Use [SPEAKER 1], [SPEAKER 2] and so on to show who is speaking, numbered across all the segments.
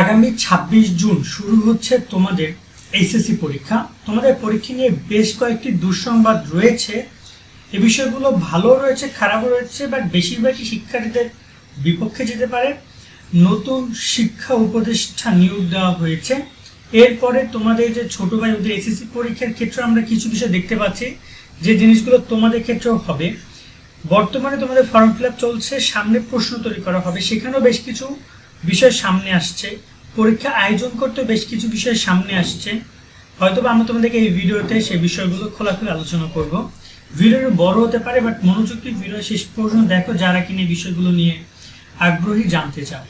[SPEAKER 1] আগামী ছাব্বিশ জুন শুরু হচ্ছে তোমাদের এইচএসসি পরীক্ষা। তোমাদের পরীক্ষা নিয়ে বেশ কয়েকটি দুঃসংবাদ রয়েছে। এ বিষয়গুলো ভালো রয়েছে, খারাপও রয়েছে বাট বেশিরভাগই শিক্ষার্থীদের বিপক্ষে যেতে পারে। নতুন শিক্ষা উপদেষ্টা নিয়োগ দেওয়া হয়েছে। এরপরে তোমাদের যে ছোটো ভাই, ওদের এসএসসি পরীক্ষার ক্ষেত্রে আমরা কিছু বিষয় দেখতে পাচ্ছি, যে জিনিসগুলো তোমাদের ক্ষেত্রেও হবে। বর্তমানে তোমাদের ফর্ম ফিল চলছে, সামনে প্রশ্ন তৈরি করা হবে। সেখানেও বেশ কিছু বিষয় সামনে আসছে। পরীক্ষা আয়োজন করতে বেশ কিছু বিষয় সামনে আসছে। হয়তো আমরা তোমাদেরকে এই ভিডিওতে সেই বিষয়গুলো খোলাখুলি আলোচনা করব। ভিডিওটা বড় হতে পারে বাট মনোযোগ দিয়ে ভিডিও শেষ পর্যন্ত দেখো, যারা কিনে বিষয়গুলো নিয়ে আগ্রহী জানতে চাও।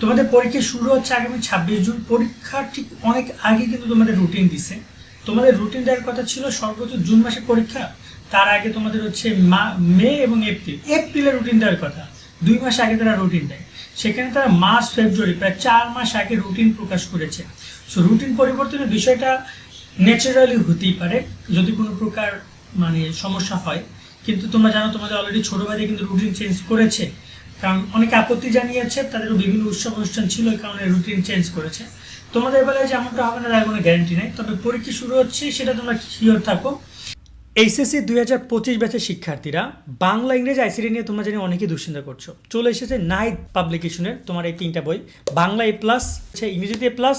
[SPEAKER 1] তোমাদের পরীক্ষা শুরু হচ্ছে আগামী ছাব্বিশ জুন। পরীক্ষার ঠিক অনেক আগে কিন্তু তোমাদের রুটিন দিছে। তোমাদের রুটিন দেওয়ার কথা ছিল সর্বোচ্চ জুন মাসে পরীক্ষা। তার আগে তোমাদের হচ্ছে মা- এবং এপ্রিল। এপ্রিলে রুটিন দেওয়ার কথা। দুই মাস আগে তারা রুটিন দেয়। সেখানে তারা মার্চ, ফেব্রুয়ারি প্রায় চার মাস আগে রুটিন প্রকাশ করেছে। সো রুটিন পরিবর্তনের বিষয়টা ন্যাচারালি হতেই পারে, যদি কোনো প্রকার মানে সমস্যা হয়। কিন্তু তোমরা জানো, তোমাদের অলরেডি ছোট কিন্তু রুটিন চেঞ্জ করেছে। কারণ অনেকে আপত্তি জানিয়েছে, তাদেরও বিভিন্ন উৎসব অনুষ্ঠান ছিল, এই কারণে রুটিন চেঞ্জ করেছে। তোমাদের বেলায় যেমনটা হবে না, তার কোনো গ্যারান্টি নেই। তবে পরীক্ষা শুরু হচ্ছে, সেটা তোমরা শিওর থাকো। এইচএসসি দুই হাজার পঁচিশ ব্যাচের শিক্ষার্থীরা বাংলা, ইংরেজি, আইসিডি নিয়ে তোমরা জানি অনেকেই দুশ্চিন্তা করছ। চলে এসেছে নাইট পাবলিকেশনের তোমার এই তিনটা বই। বাংলা এ প্লাস ইংরেজিতে প্লাস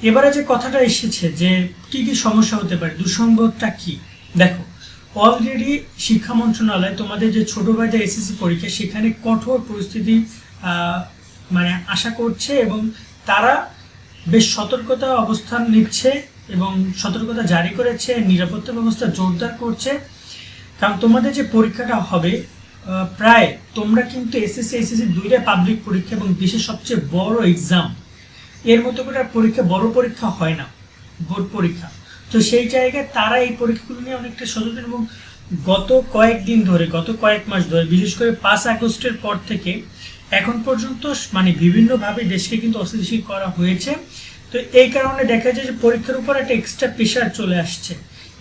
[SPEAKER 1] এবারে যে কথাটা এসেছে যে কি কি সমস্যা হতে পারে দুঃসংবাদটা কি? দেখো অলরেডি শিক্ষা মন্ত্রণালয় তোমাদের যে ছোট ভাইদের এসএসসি পরীক্ষা, সেখানে কঠোর পরিস্থিতি মানে আশা করছে এবং তারা বেশ সতর্কতা অবস্থান নিচ্ছে এবং সতর্কতা জারি করেছে, নিরাপত্তা ব্যবস্থা জোরদার করছে। কারণ তোমাদের যে পরীক্ষাটা হবে প্রায় তোমরা কিন্তু এসএসসি এসএসসি দুইটা পাবলিক পরীক্ষা এবং দেশের সবচেয়ে বড় এক্সাম এর মতো করে পরীক্ষা, বড় পরীক্ষা হয় না, বোর্ড পরীক্ষা। তো সেই জায়গায় তারা এই পরীক্ষাগুলো নিয়ে অনেকটা সচেতন এবং গত কয়েকদিন ধরে, গত কয়েক মাস ধরে, বিশেষ করে পাঁচ আগস্টের পর থেকে এখন পর্যন্ত মানে বিভিন্নভাবে দেশকে কিন্তু অস্থিতিশীল করা হয়েছে। তো এই কারণে দেখা যায় যে পরীক্ষার উপর একটা এক্সট্রা প্রেশার চলে আসছে।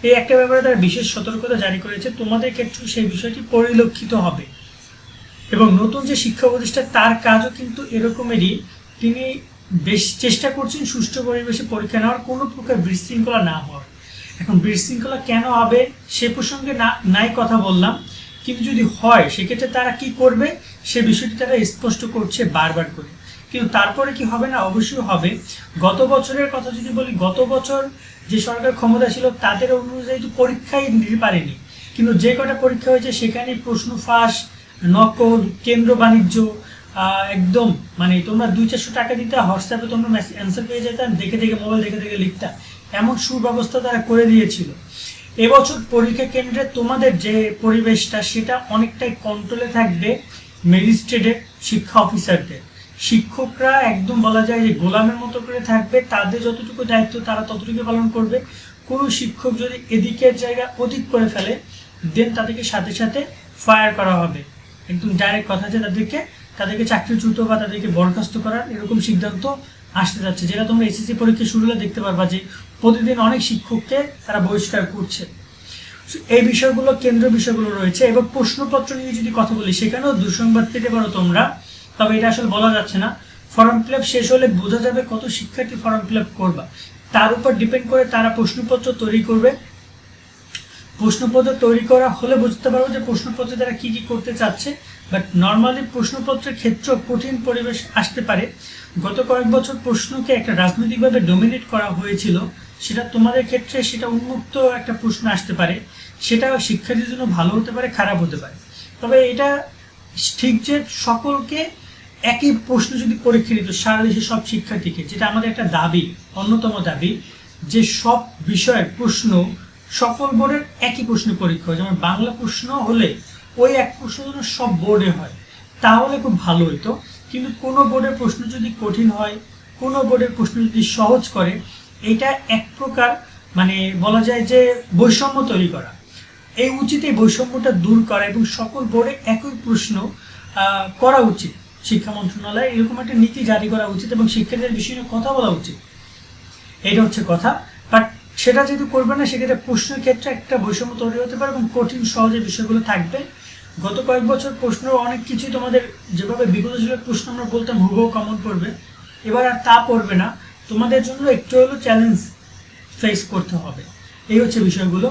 [SPEAKER 1] এই একটা ব্যাপারে তারা বিশেষ সতর্কতা জারি করেছে। তোমাদের ক্ষেত্রেও সেই বিষয়টি পরিলক্ষিত হবে। এবং নতুন যে শিক্ষা প্রতিষ্ঠান, তার কাজও কিন্তু এরকমেরই। তিনি বেশ চেষ্টা করছেন সুষ্ঠু পরিবেশে পরীক্ষা নেওয়ার, কোনো প্রকার বিশৃঙ্খলা না হওয়ার। এখন বিশৃঙ্খলা কেন হবে সে প্রসঙ্গে না, নাই কথা বললাম, কিন্তু যদি হয়, সেক্ষেত্রে তারা কি করবে, সে বিষয়টি তারা স্পষ্ট করছে বারবার করে। কিন্তু তারপরে কি হবে না? অবশ্যই হবে। গত বছরের কথা যদি বলি, গত বছর যে সরকার ক্ষমতা ছিল, তাদের অনুযায়ী তো পরীক্ষাই দিতে পারেনি। কিন্তু যে কটা পরীক্ষা হয়েছে সেখানে প্রশ্ন ফাঁস, নকল, কেন্দ্র বাণিজ্য একদম মানে তোমরা দুই চারশো টাকা দিতে হোয়াটসঅ্যাপে তোমরা অ্যান্সার পেয়ে যেতাম দেখে দেখে মোবাইল দেখে দেখে লিখতা। এমন সুব্যবস্থা তারা করে দিয়েছিল। এবছর পরীক্ষা কেন্দ্রে তোমাদের যে পরিবেশটা, সেটা অনেকটাই কন্ট্রোলে থাকবে ম্যাজিস্ট্রেটের শিক্ষা অফিসারদের শিক্ষকরা একদম বলা যায় যে গোলামের মতো করে থাকবে, তাদের যতটুকু দায়িত্ব তারা ততটুকু পালন করবে। কোনো শিক্ষক যদি এদিকের জায়গা অধিক করে ফেলে দেন তাদেরকে সাথে সাথে ফায়ার করা হবে। একদম ডাইরেক্ট কথা যে তাদেরকে তাদেরকে চাকরিচ্যুত বা তাদেরকে বরখাস্ত করার এরকম সিদ্ধান্ত আসতে যাচ্ছে, যেটা তোমরা এসএসসি পরীক্ষা শুরু হলে দেখতে পারবা যে প্রতিদিন অনেক শিক্ষককে তারা বহিষ্কার করছে। এই বিষয়গুলো কেন্দ্র বিষয়গুলো রয়েছে এবার প্রশ্নপত্র নিয়ে যদি কথা বলি, সেখানেও দুঃসংবাদ পেতে পারো তোমরা, তবে এটা আসলে বলা যাচ্ছে না। ফর্ম ফিল শেষ হলে বোঝা যাবে কত শিক্ষার্থী ফর্ম ফিল আপ করবা। তার উপর ডিপেন্ড করে তারা প্রশ্নপত্র তৈরি করবে। প্রশ্নপত্র তৈরি করা হলে বুঝতে পারব যে প্রশ্নপত্রে তারা কি কি করতে চাচ্ছে। বাট নর্মালি প্রশ্নপত্রের ক্ষেত্রেও কঠিন পরিবেশ আসতে পারে। গত কয়েক বছর প্রশ্নকে একটা রাজনৈতিকভাবে ডোমিনেট করা হয়েছিল। সেটা তোমাদের ক্ষেত্রে সেটা উন্মুক্ত একটা প্রশ্ন আসতে পারে। সেটা শিক্ষার্থীর জন্য ভালো হতে পারে, খারাপ হতে পারে। তবে এটা ঠিক যে সকলকে একই প্রশ্ন যদি পরীক্ষা নিত সারা দেশের সব শিক্ষার্থীকে, যেটা আমাদের একটা দাবি, অন্যতম দাবি, যে সব বিষয়ের প্রশ্ন সকল বোর্ডের একই প্রশ্ন পরীক্ষা হয়। যেমন বাংলা প্রশ্ন হলে ওই এক প্রশ্ন যেন সব বোর্ডে হয়, তাহলে খুব ভালো হতো কিন্তু কোনো বোর্ডের প্রশ্ন যদি কঠিন হয়, কোনো বোর্ডের প্রশ্ন যদি সহজ করে, এটা এক প্রকার মানে বলা যায় যে বৈষম্য তৈরি করা। এই উচিত এই বৈষম্যটা দূর করা এবং সকল বোর্ডে একই প্রশ্ন করা উচিত। শিক্ষা মন্ত্রণালয় এরকম একটা নীতি জারি করা উচিত এবং শিক্ষার্থীদের বিষয়ে কথা বলা উচিত। এটা হচ্ছে কথা। সেটা যেহেতু করবে না, সেক্ষেত্রে প্রশ্নের ক্ষেত্রে একটা বৈষম্য তৈরি হতে পারে এবং কঠিন, সহজে বিষয়গুলো থাকবে। গত কয়েক বছর প্রশ্ন অনেক কিছুই তোমাদের যেভাবে বিগত ছিল, প্রশ্ন আমরা বলতাম, হুবহু কমন পড়বে। এবার আর তা পড়বে না। তোমাদের জন্য একটু হলেও চ্যালেঞ্জ ফেস করতে হবে। এই হচ্ছে বিষয়গুলো।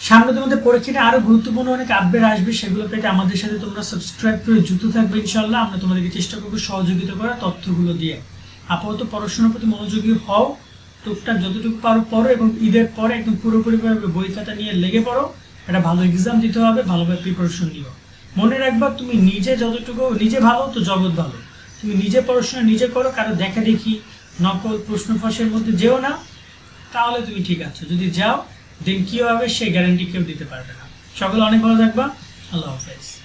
[SPEAKER 1] সামনে তোমাদের পরীক্ষা নিয়ে আরও গুরুত্বপূর্ণ অনেক আপডেট আসবে, সেগুলো পেতে আমাদের সাথে তোমরা সাবস্ক্রাইব করে যুক্ত থাকবে ইনশাল্লাহ আমরা তোমাদেরকে চেষ্টা করব সহযোগিতা করা তথ্যগুলো দিয়ে। আপাতত পড়াশোনার প্রতি মনোযোগী হও। টুকটাক যতটুকু পারো, পড়ো এবং ঈদের পরে একদম পুরোপুরিভাবে বই খাতা নিয়ে লেগে পড়ো। একটা ভালো এক্সাম দিতে হবে, ভালোভাবে প্রিপারেশন নিও। মনে রাখবা, তুমি নিজে যতটুকু, নিজে ভালো তো জগৎ ভালো। তুমি নিজে পড়াশোনা নিজে করো, কারও দেখা দেখি, নকল, প্রশ্ন ফাঁসের মধ্যে যেও না, তাহলে তুমি ঠিক আছো। যদি যাও দেন কি হবে সেই গ্যারান্টি কেউ দিতে পারবে না। সকলে অনেক ভালো থাকবা। আল্লাহ হাফেজ।